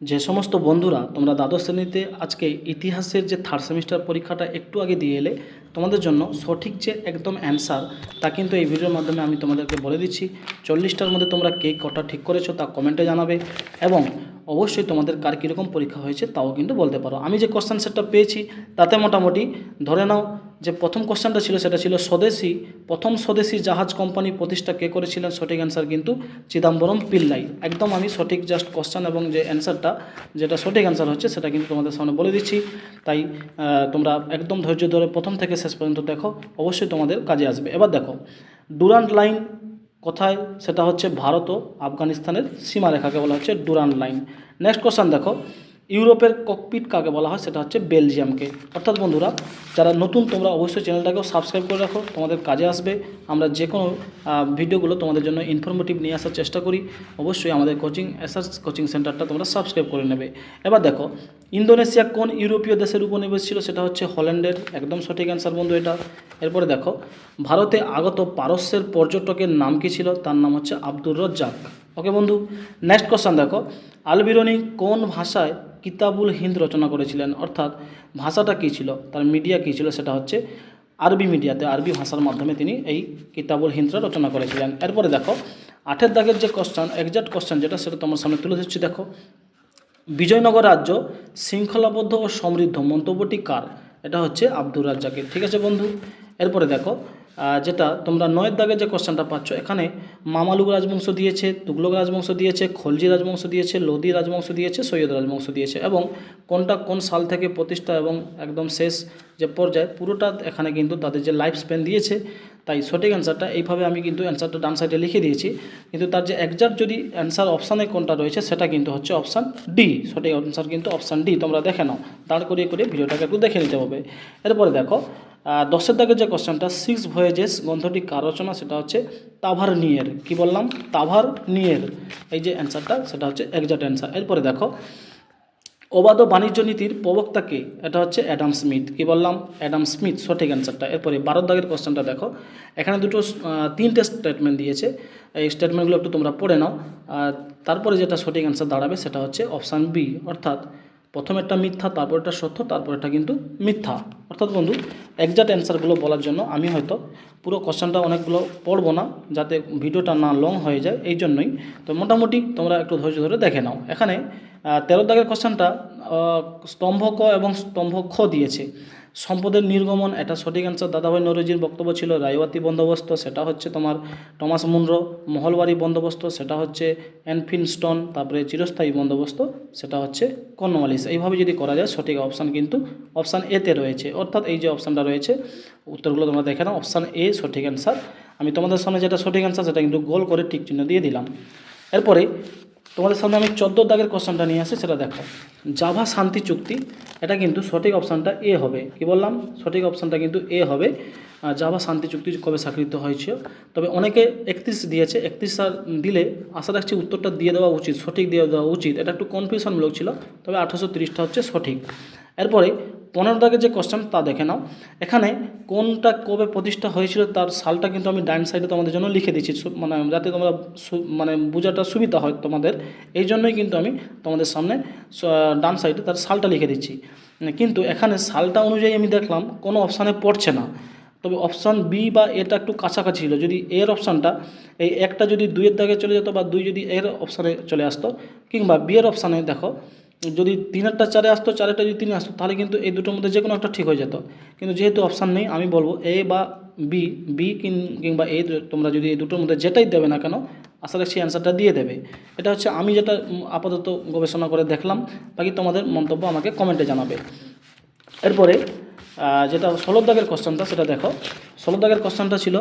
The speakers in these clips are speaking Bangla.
যে সমস্ত বন্ধুরা তোমরা দ্বাদশ শ্রেণীতে আজকে ইতিহাসের যে থার্ড সেমিস্টার পরীক্ষাটা একটু আগে দিয়ে এলে, তোমাদের জন্য সঠিক যে একদম অ্যান্সার তা কিন্তু এই ভিডিওর মাধ্যমে আমি তোমাদেরকে বলে দিচ্ছি। চল্লিশটার মধ্যে তোমরা কে কটা ঠিক করেছ তা কমেন্টে জানাবে এবং অবশ্যই তোমাদের কার কীরকম পরীক্ষা হয়েছে তাও কিন্তু বলতে পারো। আমি যে কোশ্চেন সেটটা পেয়েছি, তাতে মোটামুটি ধরে নাও যে প্রথম কোশ্চেনটা ছিল, সেটা ছিল স্বদেশী। প্রথম স্বদেশী জাহাজ কোম্পানি প্রতিষ্ঠা কে করেছিলেন সঠিক অ্যান্সার কিন্তু চিদাম্বরম পিল্লাই। একদম আমি সঠিক জাস্ট কোশ্চেন এবং যে অ্যান্সারটা যেটা সঠিক অ্যান্সার হচ্ছে, সেটা কিন্তু তোমাদের সামনে বলে দিচ্ছি। তাই তোমরা একদম ধৈর্য ধরে প্রথম থেকে শেষ পর্যন্ত দেখো, অবশ্যই তোমাদের কাজে আসবে। এবার দেখো ডুরান্ট লাইন কোথায়? সেটা হচ্ছে ভারত ও আফগানিস্তানের সীমারেখাকে বলা হচ্ছে ডুরান লাইন। নেক্সট কোশ্চেন দেখো। ইউরোপের ককপিট কাকে বলা হয়, সেটা হচ্ছে বেলজিয়ামকে। অর্থাৎ বন্ধুরা, যারা নতুন, তোমরা অবশ্যই চ্যানেলটাকেও সাবস্ক্রাইব করে রাখো, তোমাদের কাজে আসবে। আমরা যে কোনো ভিডিওগুলো তোমাদের জন্য ইনফরমেটিভ নিয়ে আসার চেষ্টা করি। অবশ্যই আমাদের কোচিং এসআর কোচিং সেন্টারটা তোমরা সাবস্ক্রাইব করে নেবে। এবার দেখো, ইন্দোনেশিয়া কোন ইউরোপীয় দেশের উপনিবেশ ছিল, সেটা হচ্ছে হল্যান্ডের, একদম সঠিক অ্যান্সার বন্ধু এটা। এরপরে দেখো, ভারতে আগত পারস্যের পর্যটকের নাম কি ছিল? তার নাম হচ্ছে আব্দুর রজ্জাক। ওকে বন্ধু নেক্সট কোশ্চেন দেখো, আলবিরনি কোন ভাষায় কিতাবুল হিন্দ রচনা করেছিলেন। অর্থাৎ ভাষাটা কী ছিল? তার মিডিয়া কী ছিল? সেটা হচ্ছে আরবি মিডিয়াতে আরবি ভাষার মাধ্যমে তিনি এই কিতাবুল হিন্দটা রচনা করেছিলেন। এরপরে দেখো, আঠের দাগের যে কোশ্চেন এক্সাক্ট কোশ্চেন যেটা, সেটা তোমার সামনে তুলে ধরছি, দেখো। বিজয়নগর রাজ্য শৃঙ্খলাবদ্ধ ও সমৃদ্ধ মন্তব্যটি কার? এটা হচ্ছে আব্দুর রাজ্জাকের। ঠিক আছে বন্ধু? এরপরে দেখো যেটা তোমরা নয়ের দাগে যে কোশ্চেনটা পাচ্ছ, এখানে মামালুক রাজবংশ দিয়েছে, তুগলক রাজবংশ দিয়েছে, খলজি রাজবংশ দিয়েছে, লোদি রাজবংশ দিয়েছে, সৈয়দ রাজবংশ দিয়েছে এবং কোনটা কোন সাল থেকে প্রতিষ্ঠা এবং একদম শেষ যে পর্যায়ে, পুরোটা এখানে কিন্তু তাদের যে লাইফ স্প্যান দিয়েছে, তাই সঠিক অ্যান্সারটা এইভাবে আমি কিন্তু অ্যান্সারটা ডান সাইডে লিখে দিয়েছি। কিন্তু তার যে একজাক্ট যদি অ্যান্সার অপশানে কোনটা রয়েছে, সেটা কিন্তু হচ্ছে অপশান ডি সঠিক অ্যান্সার কিন্তু অপশান ডি তোমরা দেখে নাও। দাঁড় করিয়ে করিয়ে ভিডিওটাকে একটু দেখে নিতে হবে। এরপরে দেখো দশের দাগের যে কোশ্চেনটা সিক্স ভয়েজেস গ্রন্থটি কার রচনা? সেটা হচ্ছে তাভার নিয়ের। কি বললাম? তাভার নিয়ের। এই যে অ্যান্সারটা সেটা হচ্ছে একজাক্ট অ্যান্সার এরপরে দেখো, অবাধ বাণিজ্য নীতির প্রবক্তাকে এটা হচ্ছে অ্যাডাম স্মিথ। কি বললাম? অ্যাডাম স্মিথ, সঠিক অ্যান্সারটা এরপরে বারো দাগের কোশ্চেনটা দেখো, এখানে দুটো তিনটে স্টেটমেন্ট দিয়েছে। এই স্টেটমেন্টগুলো একটু তোমরা পড়ে নাও। তারপরে যেটা সঠিক অ্যান্সার দাঁড়াবে, সেটা হচ্ছে অপশান বি অর্থাৎ প্রথম একটা মিথ্যা তারপর একটা সত্য তারপর এটা কিন্তু মিথ্যা। অর্থাৎ বন্ধু একজাক্ট অ্যান্সারগুলো বলার জন্য আমি হয়তো পুরো কোশ্চেনটা অনেকগুলো পড়ব না, যাতে ভিডিওটা না লং হয়ে যায়, এই জন্যই। তো মোটামুটি তোমরা একটু ধৈর্য ধরে দেখে নাও। এখানে তেরো দাগের কোশ্চেনটা স্তম্ভ ক এবং স্তম্ভ খ দিয়েছে। সম্পদের নির্গমন, এটা সঠিক অ্যান্সার দাদাভাই নরজির বক্তব্য ছিল রায়ওয়াতি বন্দোবস্ত, সেটা হচ্ছে তোমার টমাস মুন্ড্রো, মহলবাড়ি বন্দোবস্ত, সেটা হচ্ছে অ্যানফিনস্টন তারপরে চিরস্থায়ী বন্দোবস্ত, সেটা হচ্ছে কর্নওয়ালিস এইভাবে যদি করা যায়, সঠিক অপশান কিন্তু অপশান এতে রয়েছে। অর্থাৎ এই যে অপশানটা রয়েছে। উত্তরগুলো তোমরা দেখে নাও। অপশান এ সঠিক অ্যান্সার আমি তোমাদের সামনে যেটা সঠিক অ্যান্সার সেটা কিন্তু গোল করে টিক চিহ্ন দিয়ে দিলাম। এরপরে তোমাদের সামনে আমি চোদ্দ দাগের কোশ্চেনটা নিয়ে আসি, সেটা দেখো। জাভা শান্তি চুক্তি, এটা কিন্তু সঠিক অপশানটা এ হবে। কি বললাম? সঠিক অপশানটা কিন্তু এ হবে। জাভা শান্তি চুক্তি কবে স্বাক্ষরিত হয়েছে? তবে অনেকে একত্রিশ দিয়েছে। একত্রিশ সাল দিলে আশা রাখছি উত্তরটা দিয়ে দেওয়া উচিত, সঠিক দিয়ে দেওয়া উচিত। এটা একটু কনফিউশনমূলক ছিল, তবে আঠারোশো তিরিশটা হচ্ছে সঠিক। এরপরে পনেরো দাগের যে কোশ্চেন তা দেখে নাও। এখানে কোনটা কবে প্রতিষ্ঠা হয়েছিল তার সালটা কিন্তু আমি ডাইন সাইডে তোমাদের জন্য লিখে দিচ্ছি। মানে যাতে তোমরা মানে বোঝাটা সুবিধা হয় তোমাদের। এই জন্যই কিন্তু আমি তোমাদের সামনে ডান সাইডে তার সালটা লিখে দিচ্ছি। কিন্তু এখানে সালটা অনুযায়ী আমি দেখলাম কোনো অপশানে পড়ছে না। তবে অপশান বি বা এটা একটু কাছাকাছি ছিল। যদি এর অপশানটা এই একটা যদি দুইয়ের দাগে চলে যেত বা দুই যদি এর অপশানে চলে আসতো, কিংবা বি এর অপশানে দেখো যদি তিনেরটা চারে আসতো, চারেরটা যদি তিনে আসতো, তাহলে কিন্তু এই দুটোর মধ্যে যে কোনো একটা ঠিক হয়ে যেত। কিন্তু যেহেতু অপশান নেই, আমি বলব এ বা বি বি কিংবা এ তোমরা যদি এই দুটোর মধ্যে যেটাই দেবে না কেন, আশা রাখছি অ্যান্সারটা দিয়ে দেবে। এটা হচ্ছে আমি যেটা আপাতত গবেষণা করে দেখলাম, বাকি তোমাদের মন্তব্য আমাকে কমেন্টে জানাবে। এরপরে যেটা ষোলো দাগের কোশ্চেনটা সেটা দেখো। ষোলো দাগের কোশ্চেনটা ছিল,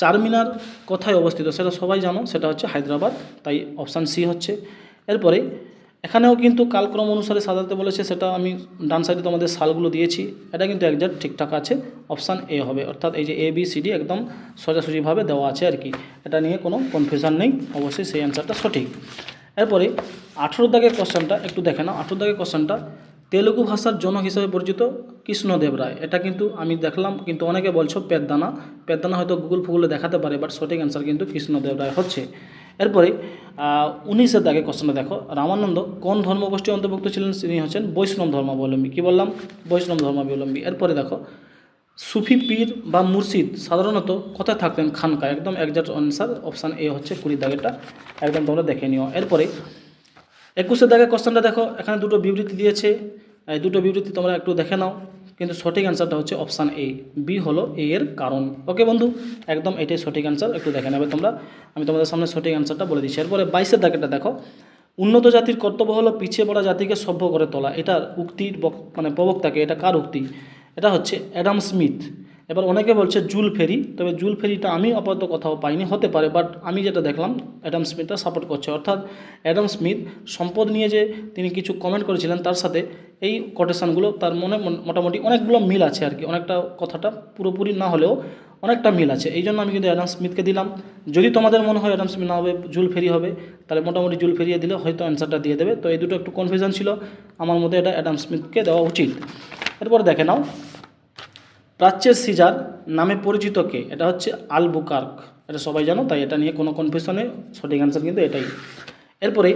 চারমিনার কোথায় অবস্থিত? সেটা সবাই জানো, সেটা হচ্ছে হায়দ্রাবাদ, তাই অপশান সি হচ্ছে। এরপরে এখানেও কিন্তু কালক্রম অনুসারে সাজাতে বলেছে, সেটা আমি ডান সাইডে তোমাদের সালগুলো দিয়েছি। এটা কিন্তু একজাক্ট ঠিকঠাক আছে। অপশান এ হবে, অর্থাৎ এই যে এ বি সি ডি একদম সোজাসুজিভাবে দেওয়া আছে আর কি। এটা নিয়ে কোনো কনফিউশন নেই, অবশ্যই সেই অ্যান্সারটা সঠিক। এরপরে আঠেরো দাগের কোশ্চেনটা একটু দেখে নাও। আঠেরো দাগের কোশ্চেনটা তেলুগু ভাষার জনক হিসেবে পরিচিত কৃষ্ণদেব রায়। এটা কিন্তু আমি দেখলাম, কিন্তু অনেকে বলছো পেদদানা। পেদদানা হয়তো গুগল ফুগলে দেখাতে পারে বাট সঠিক অ্যান্সার কিন্তু কৃষ্ণদেব রায় হচ্ছে। এরপরে উনিশের দাগে কোশ্চেনটা দেখো। রামানন্দ কোন ধর্মগোষ্ঠী অন্তর্ভুক্ত ছিলেন? তিনি হচ্ছেন বৈষ্ণব ধর্মাবলম্বী। কী বললাম? বৈষ্ণব ধর্মাবলম্বী। এরপরে দেখো, সুফি পীর বা মুর্শিদ সাধারণত কোথায় থাকতেন? খানকায়। একদম একজাক্ট আনসার অপশান এ হচ্ছে কুড়ি দাগেরটা। একদম তোমরা দেখে নিও। এরপরে, একুশের দাগে কোশ্চেনটা দেখো। এখানে দুটো বিবৃতি দিয়েছে। দুটো বিবৃতি তোমরা একটু দেখে নাও। কিন্তু সঠিক অ্যান্সারটা হচ্ছে অপশান এ বি হলো এ এর কারণ। ওকে বন্ধু, একদম এটাই সঠিক অ্যান্সার একটু দেখে নেবে তোমরা। আমি তোমাদের সামনে সঠিক অ্যান্সারটা বলে দিচ্ছি। এরপরে বাইশের দাগেটা দেখো। উন্নত জাতির কর্তব্য হলো পিছিয়ে পড়া জাতিকে সভ্য করে তোলা। এটা উক্তির মানে প্রবক্তাকে, এটা কার উক্তি? এটা হচ্ছে অ্যাডাম স্মিথ। এবার অনেকে বলছে জুল ফেরি, তবে জুল ফেরিটা আমি আপাতত কোথাও পাইনি, হতে পারে বাট আমি যেটা দেখলাম অ্যাডাম স্মিথটা সাপোর্ট করছে। অর্থাৎ অ্যাডাম স্মিথ সম্পদ নিয়ে যে তিনি কিছু কমেন্ট করেছিলেন, তার সাথে এই কোটেশনগুলো তার মনে মোটামুটি অনেকগুলো মিল আছে আর কি। অনেকটা কথাটা পুরোপুরি না হলেও অনেকটা মিল আছে। এই জন্য আমি কিন্তু অ্যাডাম স্মিথকে দিলাম। যদি তোমাদের মনে হয় অ্যাডাম স্মিথ না হবে, জুল ফেরি হবে, তাহলে মোটামুটি জুল ফেরিয়ে দিলে হয়তো অ্যান্সারটা দিয়ে দেবে। তো এই দুটো একটু কনফিউশন ছিল। আমার মধ্যে এটা অ্যাডাম স্মিথকে দেওয়া উচিত। এরপর দেখে নাও। প্রাচ্যের সিজার নামে পরিচিত কে এটা হচ্ছে আল বুকার্ক এটা সবাই জানো, তাই এটা নিয়ে কোনো কনফিউশনে সঠিক অ্যান্সার কিন্তু এটাই। এরপরে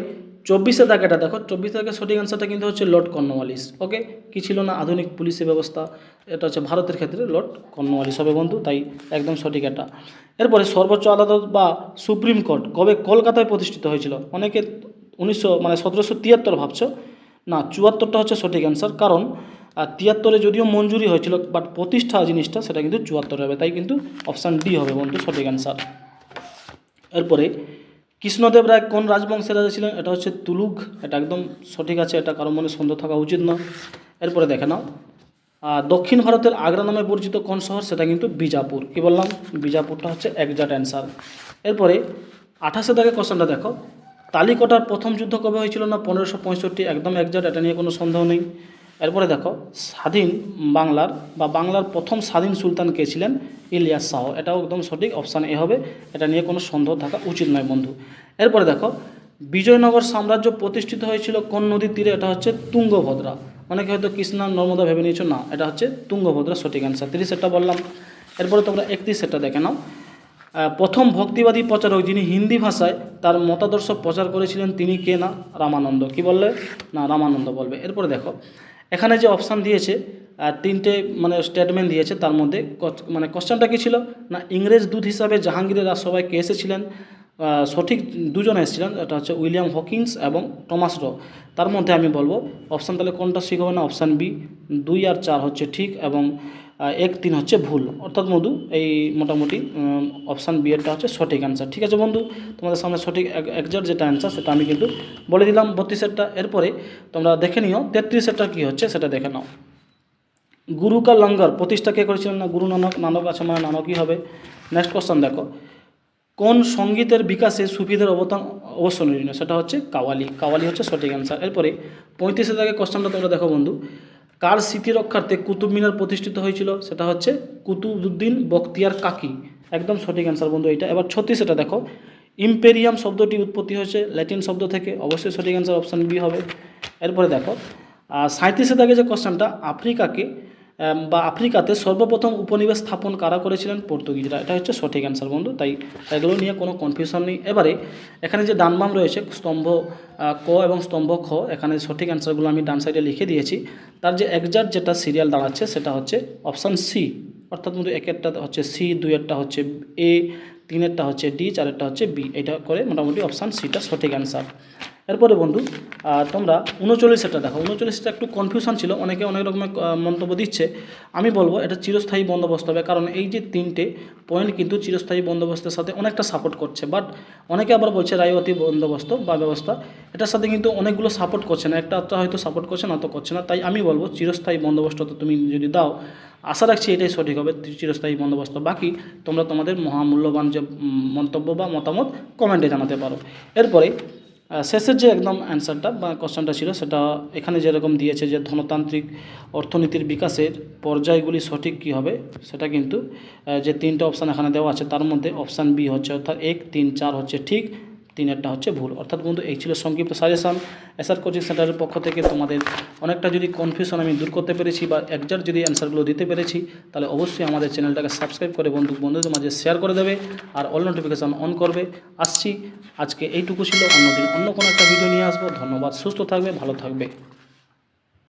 চব্বিশে দাগেটা দেখো, চব্বিশ দাগের সঠিক অ্যান্সারটা কিন্তু হচ্ছে লর্ড কর্নওয়ালিস ওকে কি ছিল না আধুনিক পুলিশি ব্যবস্থা? এটা হচ্ছে ভারতের ক্ষেত্রে লর্ড কর্নওয়ালিস হবে বন্ধু, তাই একদম সঠিক এটা। এরপরে সর্বোচ্চ আদালত বা সুপ্রিম কোর্ট কবে কলকাতায় প্রতিষ্ঠিত হয়েছিল? অনেকে উনিশশো মানে সতেরোশো তিয়াত্তর ভাবছ? না, চুয়াত্তরটা হচ্ছে সঠিক অ্যান্সার কারণ আর তিয়াত্তরে যদিও মঞ্জুরি হয়েছিল বাট প্রতিষ্ঠা জিনিসটা সেটা কিন্তু চুয়াত্তর হবে, তাই কিন্তু অপশান ডি হবে বন্ধু সঠিক অ্যান্সার এরপরে, কৃষ্ণদেব রায় কোন রাজবংশের রাজা ছিলেন? এটা হচ্ছে তুলুগ, এটা একদম সঠিক আছে, এটা কারও মনে সন্দেহ থাকা উচিত না। এরপরে দেখে নাও দক্ষিণ ভারতের আগ্রা নামে পরিচিত কোন শহর? সেটা কিন্তু বিজাপুর। কি বললাম? বিজাপুরটা হচ্ছে একজাক্ট অ্যান্সার এরপরে, আঠাশে দাগে কোশ্চেনটা দেখো, তালিকটার প্রথম যুদ্ধ কবে হয়েছিল না? পনেরোশো পঁয়ষট্টি, একদম একজাক্ট এটা নিয়ে কোনো সন্দেহ নেই। এরপরে দেখো, স্বাধীন বাংলার বা বাংলার প্রথম স্বাধীন সুলতান কে ছিলেন? ইলিয়াস শাহ। এটাও একদম সঠিক অপশান এ হবে। এটা নিয়ে কোনো সন্দেহ থাকা উচিত নয় বন্ধু। এরপরে দেখো, বিজয়নগর সাম্রাজ্য প্রতিষ্ঠিত হয়েছিল কোন নদীর তীরে? এটা হচ্ছে তুঙ্গভদ্রা। অনেকে হয়তো কৃষ্ণা নর্মদা ভেবে নিয়েছো। না, এটা হচ্ছে তুঙ্গভদ্রা সঠিক অ্যান্সার তিরিশ সেটটা বললাম। এরপরে তোমরা একত্রিশ সেটটা দেখে নাও। প্রথম ভক্তিবাদী প্রচারক যিনি হিন্দি ভাষায় তার মতাদর্শ প্রচার করেছিলেন তিনি কে না? রামানন্দ। কি বললে? না, রামানন্দ বলবে। এরপরে দেখো এখানে যে অপশান দিয়েছে আর তিনটে মানে স্টেটমেন্ট দিয়েছে, তার মধ্যে মানে কোশ্চেনটা কী ছিল? না, ইংরেজ দূত হিসাবে জাহাঙ্গীরের রাজসভায় কে এসেছিলেন? সঠিক দুজন এসেছিলেন, এটা হচ্ছে উইলিয়াম হকিংস এবং টমাস র। তার মধ্যে আমি বলব অপশান তাহলে কোনটা ঠিক হবে না? অপশান বি দুই আর চার হচ্ছে ঠিক এবং এক তিন হচ্ছে ভুল। অর্থাৎ মধু, এই মোটামুটি অপশান বি এরটা হচ্ছে সঠিক অ্যান্সার ঠিক আছে বন্ধু? তোমাদের সামনে সঠিক একজাক্ট যেটা অ্যান্সার সেটা আমি কিন্তু বলে দিলাম বত্রিশেরটা এরপরে তোমরা দেখে নিও তেত্রিশেরটা কী হচ্ছে সেটা দেখে নাও। গুরু কা লঙ্গর, প্রতিষ্ঠা কে করেছিলেন না? গুরু নানক নানক আছে মানে নানকই হবে। নেক্সট কোশ্চেন দেখো। কোন সঙ্গীতের বিকাশে সুফিদের অবদান অবশ্যনীয় সেটা হচ্ছে কাওয়ালি। কাওয়ালি হচ্ছে সঠিক অ্যান্সার এরপরে পঁয়ত্রিশের আগে কোশ্চেনটা তোমরা দেখো বন্ধু। কার স্মৃতি রক্ষার্থে কুতুব মিনার প্রতিষ্ঠিত হয়েছিল? সেটা হচ্ছে কুতুবুদ্দিন বখতিয়ার কাকি। একদম সঠিক অ্যান্সার বন্ধু এটা এবার ছত্রিশ এটা দেখো। ইম্পেরিয়াম শব্দটি উৎপত্তি হয়েছে ল্যাটিন শব্দ থেকে। অবশ্যই সঠিক অ্যান্সার অপশান বি হবে। এরপরে দেখো সাঁত্রিশে দাগে যে কোশ্চেনটা আফ্রিকাকে বা আফ্রিকাতে সর্বপ্রথম উপনিবেশ স্থাপন কারা করেছিলেন? পর্তুগিজরা। এটা হচ্ছে সঠিক অ্যান্সার বন্ধু, তাই এগুলো নিয়ে কোনো কনফিউশন নেই। এবারে, এখানে যে ডানবাম রয়েছে, স্তম্ভ ক এবং স্তম্ভ খ, এখানে সঠিক অ্যান্সারগুলো আমি ডান সাইডে লিখে দিয়েছি, তার যে একজাক্ট যেটা সিরিয়াল দাঁড়াচ্ছে, সেটা হচ্ছে অপশান সি অর্থাৎ বন্ধু একেরটা হচ্ছে সি দুইয়েরটা হচ্ছে এ তিনেরটা হচ্ছে ডি চারেরটা হচ্ছে বি এটা করে মোটামুটি অপশান সিটা সঠিক অ্যান্সার এরপরে বন্ধু তোমরা উনচল্লিশটা দেখো। উনচল্লিশটা একটু কনফিউশন ছিল, অনেকে অনেক রকমের মন্তব্য দিচ্ছে। আমি বলব, এটা চিরস্থায়ী বন্দোবস্ত হবে, কারণ এই যে তিনটে পয়েন্ট কিন্তু চিরস্থায়ী বন্দোবস্তের সাথে অনেকটা সাপোর্ট করছে। বাট অনেকে আবার বলছে রায়বতী বন্দোবস্ত বা ব্যবস্থা, এটার সাথে কিন্তু অনেকগুলো সাপোর্ট করছে না। একটা আধটা হয়তো সাপোর্ট করছে না তো করছে না। তাই আমি বলব, চিরস্থায়ী বন্দোবস্ত তো তুমি যদি দাও, আশা রাখছি এটাই সঠিক হবে চিরস্থায়ী বন্দোবস্ত। বাকি তোমরা তোমাদের মহামূল্যবান যে মন্তব্য বা মতামত কমেন্টে জানাতে পারো। এরপরে শেষের যে একদম অ্যান্সারটা বা কোশ্চেনটা ছিল, সেটা এখানে যেরকম দিয়েছে যে ধনতান্ত্রিক অর্থনীতির বিকাশের পর্যায়গুলি সঠিক কী হবে, সেটা কিন্তু যে তিনটা অপশান এখানে দেওয়া আছে, তার মধ্যে অপশান বি হচ্ছে অর্থাৎ এক, তিন, চার হচ্ছে ঠিক তিনেরটা হচ্ছে ভুল। অর্থাৎ বন্ধু, এই ছিল সংক্ষিপ্ত সাজেশন এসআর কোচিং সেন্টারের পক্ষ থেকে তোমাদের অনেকটা যদি কনফিউশন আমি দূর করতে পেরেছি বা একজাক্ট যদি অ্যান্সারগুলো দিতে পেরেছি, তাহলে অবশ্যই আমাদের চ্যানেলটাকে সাবস্ক্রাইব করে বন্ধু, বন্ধুদের মাঝে শেয়ার করে দেবে আর অল নোটিফিকেশান অন করবে। আসছি। আজকে এইটুকু ছিল। অন্যদিন অন্য কোনো একটা ভিডিও নিয়ে আসব। ধন্যবাদ। সুস্থ থাকবে, ভালো থাকবে।